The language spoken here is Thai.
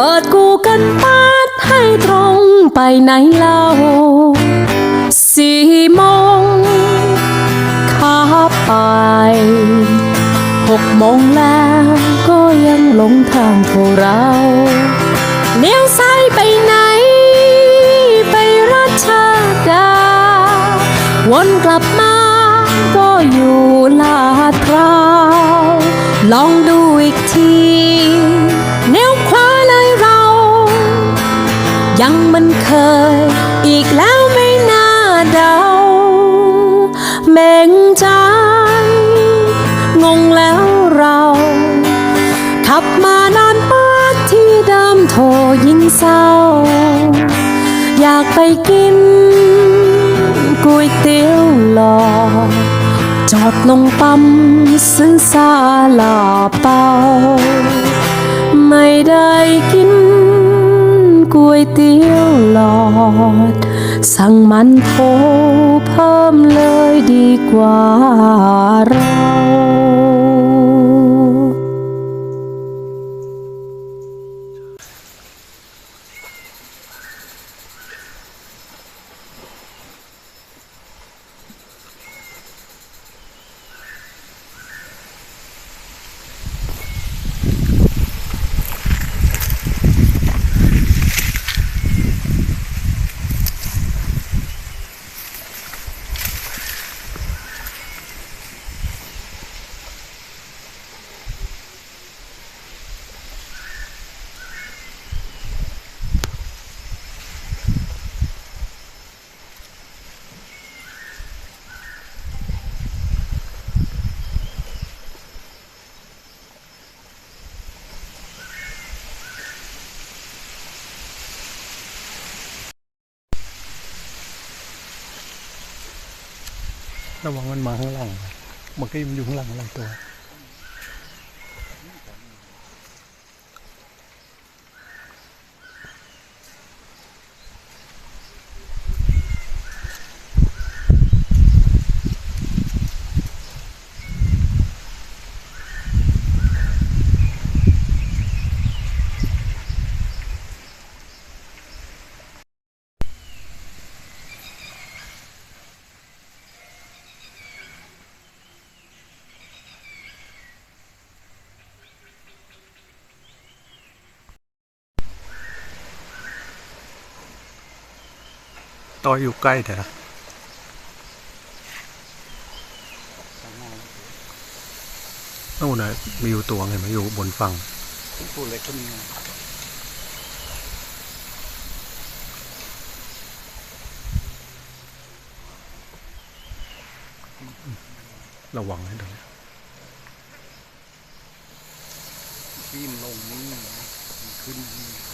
ปิดกูกันปัดให้ตรงไปไหนเล่าสี่โมงขับไปหกโมงแล้วก็ยังหลงทางพวกเราเลี้ยวซ้ายไปไหน ไปรัชดา วนกลับมาก็อยู่ลาดพร้าวลองดูอีกที ยังมันเคย อีกแล้วไม่น่าเดาเม่งใจ งงแล้วเรา ขับมานานปากที่เดิมโทรยิ่งเศร้า อยากไปกินก๋วยเตี๋ยวหลอจอดลงปั๊มซื้อซาลาเปา ไม่ได้กิน วยเตี๋ยวหลอด สั่งมันโทเพิ่มเลยดีกว่าเรา ระวังมันมาข้างหลังมันก็มันอยู่ข้างหลังอะไรตัว ต่ออยู่ใกล้แต่ละนู่นนะมีอยู่ตัวไหมาอยู่บนฝั่งตัวเล็กก็มีระวังให้ด้วยที่มันลงนี่ขึ้นนี่